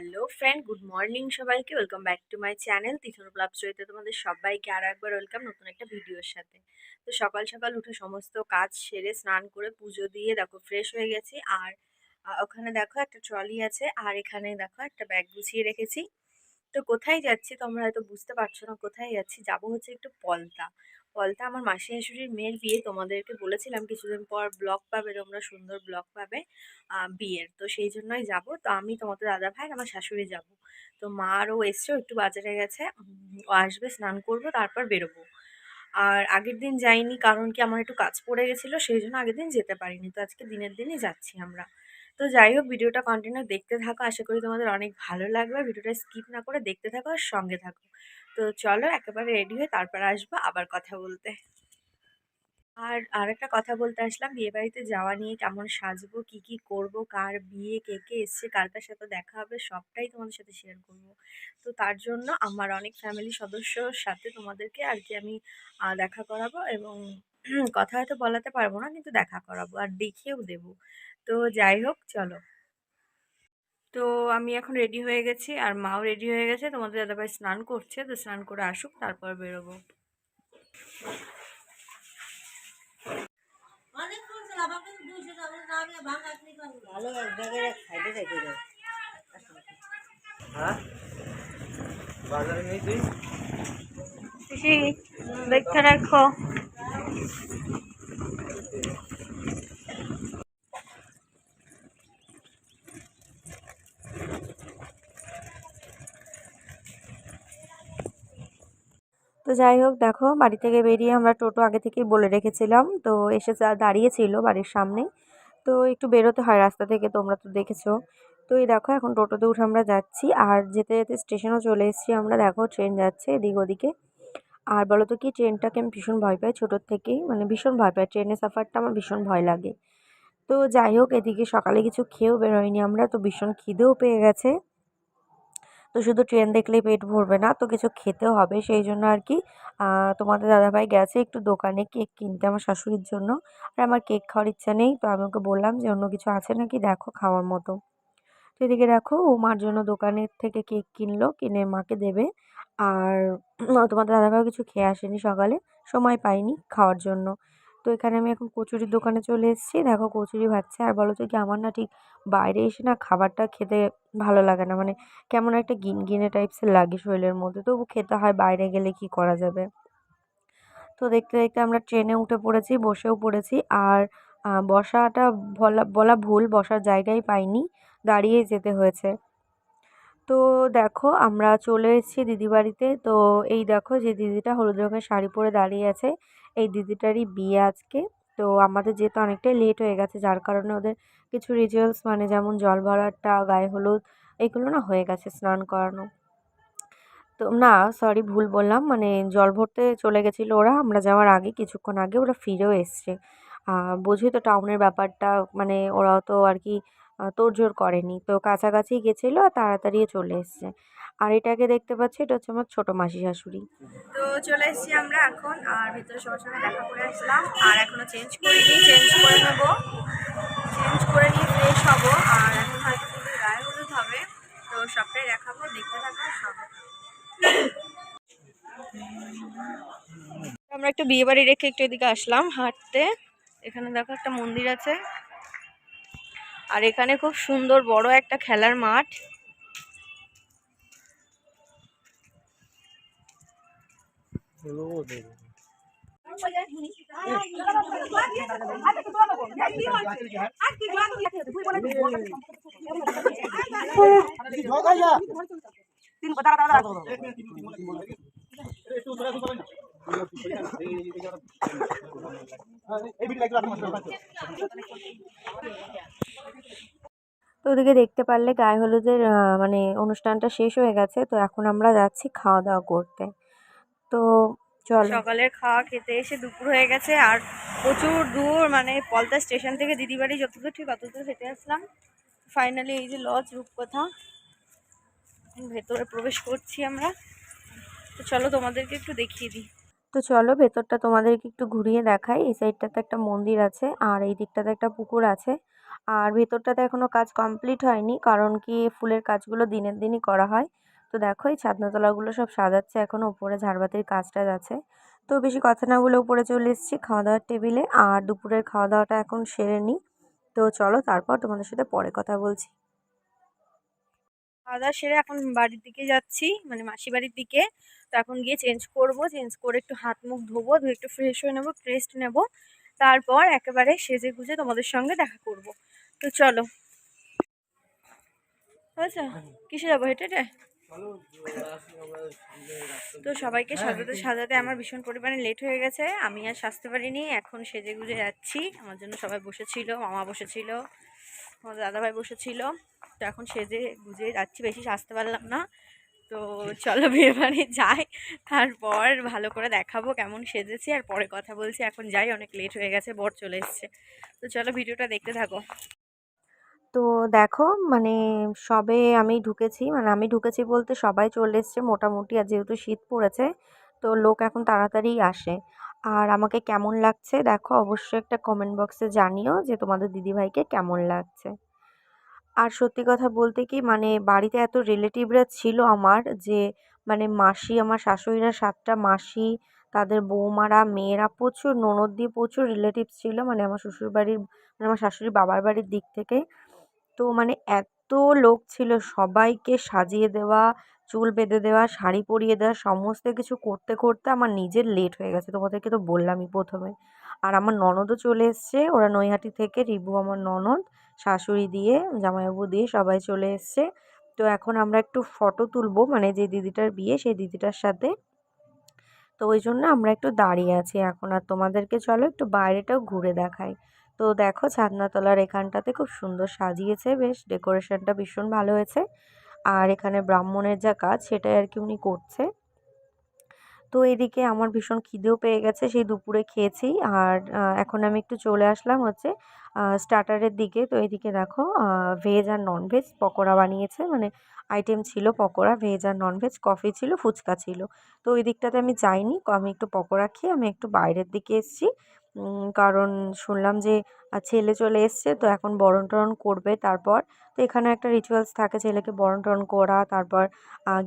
Hello friend good morning সবাইকে. Welcome back to my channel তিথর club চরিত্রে তোমাদের সবাইকে আরও একবার ওয়েলকাম নতুন একটা ভিডিওর সাথে। তো সকাল সকাল উঠে সমস্ত কাজ সেরে স্নান করে পুজো দিয়ে দেখো ফ্রেশ হয়ে গেছি। আর ওখানে দেখো একটা ট্রলি আছে, আর এখানে দেখো একটা ব্যাগ গুছিয়ে রেখেছি। তো কোথায় যাচ্ছি তোমরা হয়তো বুঝতে পারছ না, কোথায় যাচ্ছি? যাব হচ্ছে একটু পলতা। পলতা আমার মাসি শাশুড়ির মেয়ের বিয়ে, তোমাদেরকে বলেছিলাম কিছুদিন পর ব্লগ পাবে, তোমরা সুন্দর ব্লগ পাবে বিয়ের। তো সেই জন্যই যাব। তো আমি তোমাদের দাদা ভাই আমার শাশুড়ি যাব। তো মা আরও এসছে একটু বাজারে গেছে। ও আসবে, স্নান করব, তারপর বেরোবো। আর আগের দিন যাইনি, কারণ কি আমার একটু কাজ পড়ে গেছিল, সেই জন্য আগের দিন যেতে পারিনি। তো আজকে দিনের দিনই যাচ্ছি আমরা। তো যাই হোক, ভিডিওটা কন্টিনিউ দেখতে থাকো। আশা করি তোমাদের অনেক ভালো লাগবে। ভিডিওটা স্কিপ না করে দেখতে থাকো আর সঙ্গে থাকো। তো চলো, একেবারে রেডি হয়ে তারপর আসব আবার কথা বলতে। আর আরেকটা কথা বলতে আসলাম, বিয়ে বাড়িতে যাওয়া নিয়ে কেমন সাজবো, কি কি করব, কার বিয়ে, কে কে এসছে, কার কার সাথে দেখা হবে, সবটাই তোমাদের সাথে শেয়ার করব। তো তার জন্য আমার অনেক ফ্যামিলি সদস্যর সাথে তোমাদেরকে আর কি আমি দেখা করাবো এবং কথা হয়তো বলাতে পারব না, কিন্তু দেখা করাবো আর দেখিয়েও দেবো। তো যাই হোক, চলো। তো আমি এখন রেডি হয়ে গেছি আর মাও রেডি হয়ে গেছে, তোমাদের দাদাভাই স্নান করছে, তো স্নান করে আসুক, তারপর বেরোবো। ভালো এক ব্যাগের এক সাইডে রেখে দাও হ্যাঁ? বাজারে নেই তুই দেখতে রাখো। তো যাই হোক, দেখো বাড়ি থেকে বেরিয়ে আমরা টোটো আগে থেকেই বলে রেখেছিলাম। তো এসে দাঁড়িয়েছিল বাড়ির সামনে। তো একটু বেরোতে হয় রাস্তা থেকে, তোমরা তো দেখেছ। তো এই দেখো এখন টোটোতে উঠে আমরা যাচ্ছি। আর যেতে যেতে স্টেশনও চলে এসেছি আমরা। দেখো ট্রেন যাচ্ছে এদিক ওদিকে। আর বলো তো কি, ট্রেনটাকে আমি ভীষণ ভয় পাই ছোটোর থেকেই মানে ভীষণ ভয় পাই। ট্রেনের সাফারটা আমার ভীষণ ভয় লাগে। তো যাই হোক, এদিকে সকালে কিছু খেয়েও বেরোয়নি আমরা। তো ভীষণ খিদেও পেয়ে গেছে। তো শুধু ট্রেন দেখলেই পেট ভরবে না, তো কিছু খেতেও হবে। সেই জন্য আর কি তোমাদের দাদাভাই গেছে একটু দোকানে কেক কিনতে আমার শাশুড়ির জন্য। আর আমার কেক খাওয়ার ইচ্ছা নেই, তো আমি ওকে বললাম যে, অন্য কিছু আছে নাকি? দেখো খাওয়ার মতো। তো এদিকে দেখো, ও মার জন্য দোকানের থেকে কেক কিনলো, কিনে মাকে দেবে। আর তোমাদের দাদাভাইও কিছু খেয়ে আসেনি সকালে, সময় পাইনি খাওয়ার জন্য। তো এখানে আমি এখন কচুরির দোকানে চলে এসেছি। দেখো কচুরি ভাজছে। আর বলো তো কি, আমার না ঠিক বাইরে এসে না খাবারটা খেতে ভালো লাগে না। মানে কেমন একটা গিনগিনে টাইপসের লাগে শরীরের মধ্যে। তবু খেতে হয় বাইরে গেলে কি করা যাবে? তো দেখতে দেখতে আমরা ট্রেনে উঠে পড়েছি, বসেও পড়েছি। আর বসাটা বলা বলা ভুল, বসার জায়গাই পাইনি। দাঁড়িয়েই যেতে হয়েছে। তো দেখো আমরা চলে এসেছি দিদি বাড়িতে। তো এই দেখো যে দিদিটা হলুদ রঙের শাড়ি পরে দাঁড়িয়ে আছে। এই দিদিটারই বিয়ে আজকে। তো আমাদের যেহেতু অনেকটাই লেট হয়ে গেছে, যার কারণে ওদের কিছু রিচুয়ালস মানে যেমন জল ভরাটা, গায়ে হলুদ, এগুলো না হয়ে গেছে স্নান করানো। তো না সরি ভুল বললাম। মানে জল ভরতে চলে গেছিল ওরা, আমরা যাওয়ার আগে, কিছুক্ষণ আগে ওরা ফিরেও এসছে। বুঝি তো টাউনের ব্যাপারটা মানে ওরাও তো আর কি তোড়জোড় করেনি। তো কাছাকাছি গেছিল, তাড়াতাড়ি চলে এসছে। আর এটাকে দেখতে পাচ্ছি, এটা হচ্ছে আমার ছোটো মাসি শাশুড়ি। তো চলে এসেছি আমরা এখন, আর ভিতরে সবার সঙ্গে দেখা করে আসলাম। আর এখনও চেঞ্জ করিনি চেঞ্জ করে নেব। চেঞ্জ করে নিয়ে ফ্রেশ হব, আর এখন হয়তো গায়ে হলুদ হবে। তো সবটাই দেখাবো, দেখতে থাকব সঙ্গে আমরা একটু বিয়ে বাড়ি রেখে একটু এদিকে আসলাম, হাঁটতে। এখানে দেখো একটা মন্দির আছে। আর এখানে খুব সুন্দর বড় একটা খেলার মাঠ। এই তো ওদিকে দেখতে পারলে গায়ে হলুদের মানে অনুষ্ঠানটা শেষ হয়ে গেছে, তো এখন আমরা যাচ্ছি খাওয়া দাওয়া করতে। তো চল। সকালের খাওয়া খেতে এসে দুপুর হয়ে গেছে, আর প্রচুর দূর মানে পলতা স্টেশন থেকে দিদি বাড়ি যতদূর ঠিক অতদূর হেঁটে আসলাম। ফাইনালি এই যে লজ রূপকথা, ভেতরে প্রবেশ করছি আমরা। তো চলো তোমাদেরকে একটু দেখিয়ে দিই। তো চলো ভেতরটা তোমাদেরকে একটু ঘুরিয়ে দেখাই। এই সাইডটাতে একটা মন্দির আছে আর এই দিকটাতে একটা পুকুর আছে। আর ভেতরটাতে এখনও কাজ কমপ্লিট হয়নি কারণ কি ফুলের কাজগুলো দিনের দিনই করা হয়। তো দেখো এই ছাদনাতলাগুলো সব সাজাচ্ছে এখনও উপরে ঝাড়বাতির কাজ টাজ আছে। তো বেশি কথা না বলে উপরে চলে এসেছি খাওয়া দাওয়ার টেবিলে। আর দুপুরের খাওয়া দাওয়াটা এখন সেরে নিই। তো চলো তারপর তোমাদের সাথে পরে কথা বলছি। খাওয়া দাওয়া সেরে এখন বাড়ির দিকে যাচ্ছি মানে মাসি বাড়ির দিকে। তো এখন গিয়ে চেঞ্জ করব চেঞ্জ করে একটু হাত মুখ ধোবো ধুয়ে একটু ফ্রেশ হয়ে নেব রেস্ট নেব। তারপর একেবারে সেজে গুজে তোমাদের সঙ্গে দেখা করব। তো চলো। আচ্ছা কিসে যাব? হেঁটে হেঁটে? তো সবাইকে সাজাতে সাজাতে আমার ভীষণ পরিমাণে লেট হয়ে গেছে। আমি আর সাজতে পারিনি এখন সেজে গুজে যাচ্ছি। আমার জন্য সবাই বসেছিল মামা বসেছিল। আমার দাদাভাই বসেছিল। তো এখন সেজে গুজে যাচ্ছি, বেশি সাজতে পারলাম না। তো চলো বিয়ে বাড়ি যাই, তারপর ভালো করে দেখাবো কেমন সেজেছি আর পরে কথা বলছি। এখন যাই, অনেক লেট হয়ে গেছে, বর চলে এসছে। তো চলো ভিডিওটা দেখতে থাকো। তো দেখো মানে সবে আমি ঢুকেছি মানে আমি ঢুকেছি বলতে সবাই চলে এসছে মোটামুটি, আর যেহেতু শীত পড়েছে, তো লোক এখন তাড়াতাড়ি আসে। আর আমাকে কেমন লাগছে দেখো, অবশ্যই একটা কমেন্ট বক্সে জানিও যে তোমাদের দিদিভাইকে কেমন লাগছে। আর সত্যি কথা বলতে কি মানে বাড়িতে এত রিলেটিভরা ছিল আমার যে মানে মাসি, আমার শাশুড়িরা সাতটা মাসি, তাদের বৌমারা, মেয়েরা প্রচুর, ননদ দিয়ে প্রচুর রিলেটিভস ছিল মানে আমার শ্বশুরবাড়ির মানে আমার শাশুড়ি বাবার বাড়ির দিক থেকে। তো মানে এত লোক ছিল সবাইকে সাজিয়ে দেওয়া চুল বেঁধে দেওয়া, শাড়ি পরিয়ে দেওয়া, সমস্ত কিছু করতে করতে আমার নিজের লেট হয়ে গেছে। তোমাদেরকে তো বললামই প্রথমে। আর আমার ননদও চলে এসছে। ওরা নৈহাটি থেকে রিবু আমার ননদ, শাশুড়ি দিয়ে, জামাইবাবু দিয়ে সবাই চলে এসছে। তো এখন আমরা একটু ফটো তুলবো। মানে যে দিদিটার বিয়ে, সেই দিদিটার সাথে। তো ওই জন্য আমরা একটু দাঁড়িয়ে আছি এখন। আর তোমাদেরকে চলো একটু বাইরেটাও ঘুরে দেখাই। তো দেখো ছাদনাতলার এখানটাতে খুব সুন্দর সাজিয়েছে। বেশ ডেকোরেশনটা ভীষণ ভালো হয়েছে। আর এখানে ব্রাহ্মণের যা কাজ সেটাই আর কি উনি করছে। তো এদিকে আমার ভীষণ খিদেও পেয়ে গেছে, সেই দুপুরে খেয়েছি। আর এখন আমি একটু চলে আসলাম হচ্ছে স্টার্টারের দিকে। তো এদিকে দেখো ভেজ আর নন ভেজ পকোড়া বানিয়েছে। মানে আইটেম ছিল পকোড়া ভেজ আর নন ভেজ কফি ছিল, ফুচকা ছিল। তো ওই দিকটাতে আমি যাইনি। আমি একটু পকোড়া খেয়ে আমি একটু বাইরের দিকে এসেছি। কারণ শুনলাম যে ছেলে চলে এসছে, তো এখন বরণ টরণ করবে তারপর। তো এখানে একটা রিচুয়ালস থাকে, ছেলেকে বরণ টরণ করা, তারপর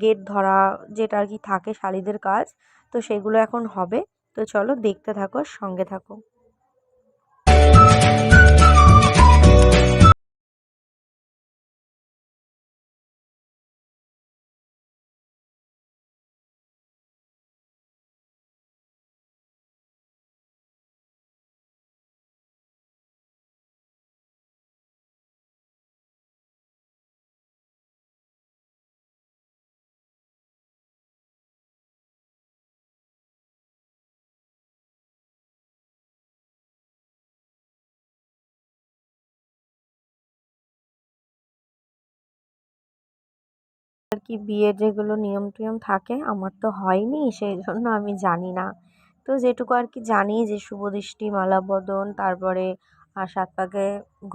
গেট ধরা যেটা আর কি থাকে শালিদের কাজ, তো সেগুলো এখন হবে। তো চলো দেখতে থাকো, সঙ্গে থাকো। আর কি বিয়ের যেগুলো নিয়ম টিয়ম থাকে, আমার তো হয়নি সেই জন্য আমি জানি না। তো যেটুকু আর কি জানি যে শুভদৃষ্টি মালা বদন তারপরে সাত পাকে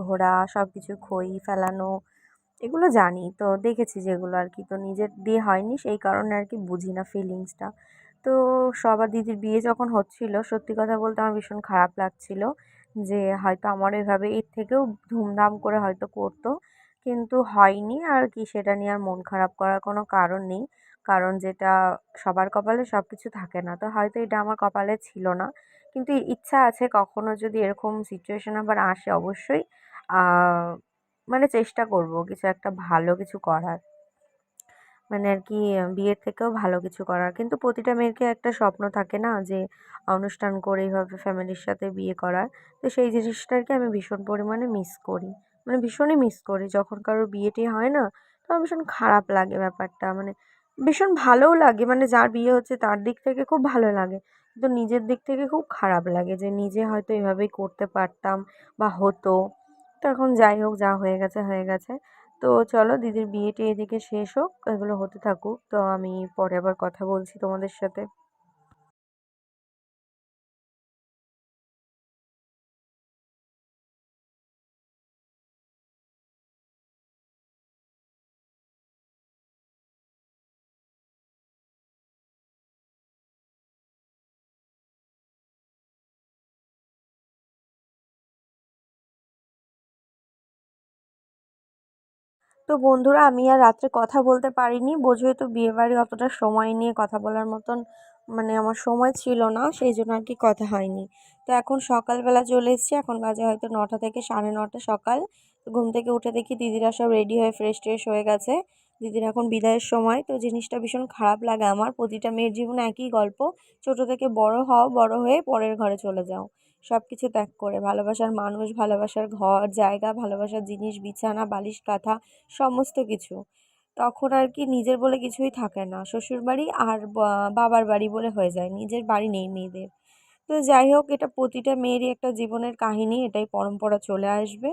ঘোরা সব কিছু খই ফেলানো, এগুলো জানি। তো দেখেছি যেগুলো আর কি। তো নিজের দিয়ে হয়নি, সেই কারণে আর কি বুঝি না ফিলিংসটা তো সবার দিদির বিয়ে যখন হচ্ছিল, সত্যি কথা বলতে আমার ভীষণ খারাপ লাগছিল যে হয়তো আমার এভাবে এর থেকেও ধুমধাম করে হয়তো করতো। কিন্তু হয়নি। আর কি সেটা নিয়ে আর মন খারাপ করার কোনো কারণ নেই। কারণ যেটা সবার কপালে সব কিছু থাকে না। তো হয়তো এটা আমার কপালে ছিল না। কিন্তু ইচ্ছা আছে কখনো যদি এরকম সিচুয়েশান আবার আসে অবশ্যই মানে চেষ্টা করব কিছু একটা ভালো কিছু করার। মানে আর কি বিয়ের থেকেও ভালো কিছু করার। কিন্তু প্রতিটা মেয়েকে একটা স্বপ্ন থাকে না যে অনুষ্ঠান করে এইভাবে ফ্যামিলির সাথে বিয়ে করার। তো সেই জিনিসটা আর কি আমি ভীষণ পরিমাণে মিস করি। মানে ভীষণই মিস করি। যখন কারোর বিয়েটি হয় না, তো ভীষণ খারাপ লাগে ব্যাপারটা। মানে ভীষণ ভালোও লাগে মানে যার বিয়ে হচ্ছে তার দিক থেকে খুব ভালো লাগে। কিন্তু নিজের দিক থেকে খুব খারাপ লাগে যে নিজে হয়তো এভাবেই করতে পারতাম বা হতো। তো এখন যাই হোক, যা হয়ে গেছে হয়ে গেছে। তো চলো, দিদির বিয়ে টিয়ে এদিকে শেষ হোক, এগুলো হতে থাকুক। তো আমি পরে আবার কথা বলছি তোমাদের সাথে। তো বন্ধুরা, আমি আর রাত্রে কথা বলতে পারিনি। বোঝোই তো বিয়েবাড়ি অতটা সময় নিয়ে কথা বলার মতন মানে আমার সময় ছিল না, সেই জন্য আর কি কথা হয়নি। তো এখন সকালবেলা চলে এসেছি, এখন বাজে হয়তো নটা থেকে সাড়ে নটা সকাল। ঘুম থেকে উঠে দেখি দিদিরা সব রেডি হয়ে ফ্রেশ ট্রেশ হয়ে গেছে। দিদির এখন বিদায়ের সময়, তো জিনিসটা ভীষণ খারাপ লাগে আমার। প্রতিটা মেয়ের জীবনে একই গল্প, ছোট থেকে বড় হও, বড় হয়ে পরের ঘরে চলে যাও। সব কিছু ত্যাগ করে। ভালোবাসার মানুষ, ভালোবাসার ঘর, জায়গা, ভালোবাসার জিনিস, বিছানা, বালিশ, কাঁথা, সমস্ত কিছু। তখন আর কি নিজের বলে কিছুই থাকে না। শ্বশুরবাড়ি আর বাবার বাড়ি বলে হয়ে যায়। নিজের বাড়ি নেই মেয়েদের। তো যাই হোক, এটা প্রতিটা মেয়েরই একটা জীবনের কাহিনী, এটাই পরম্পরা চলে আসবে।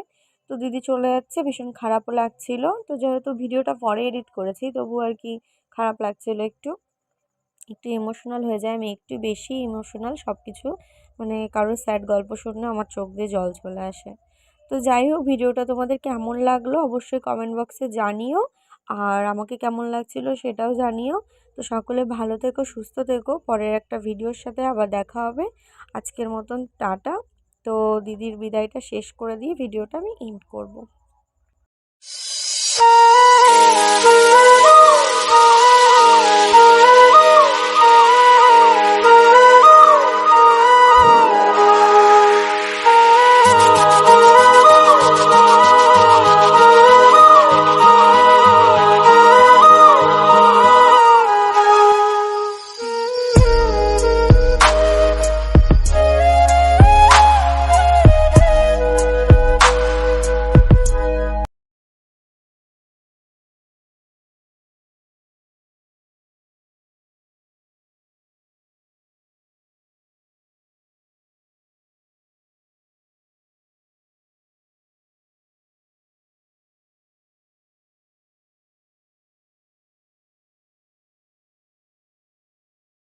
তো দিদি চলে যাচ্ছে, ভীষণ খারাপও লাগছিল। তো যেহেতু ভিডিওটা পরে এডিট করেছি তবু আর কি খারাপ লাগছিল একটু। একটু ইমোশনাল হয়ে যায়, আমি একটু বেশি ইমোশনাল সব কিছু মানে কারোর স্যাড গল্প শুনলে আমার চোখ দিয়ে জল চলে আসে। তো যাই হোক, ভিডিওটা তোমাদের কেমন লাগল অবশ্যই কমেন্ট বক্সে জানিও। আর আমাকে কেমন লাগছিল সেটাও জানিও। তো সকলে ভালো থেকো, সুস্থ থেকো। পরের একটা ভিডিওর সাথে আবার দেখা হবে। আজকের মতন টাটা। তো দিদির বিদায়টা শেষ করে দিয়ে ভিডিওটা আমি এন্ড করব।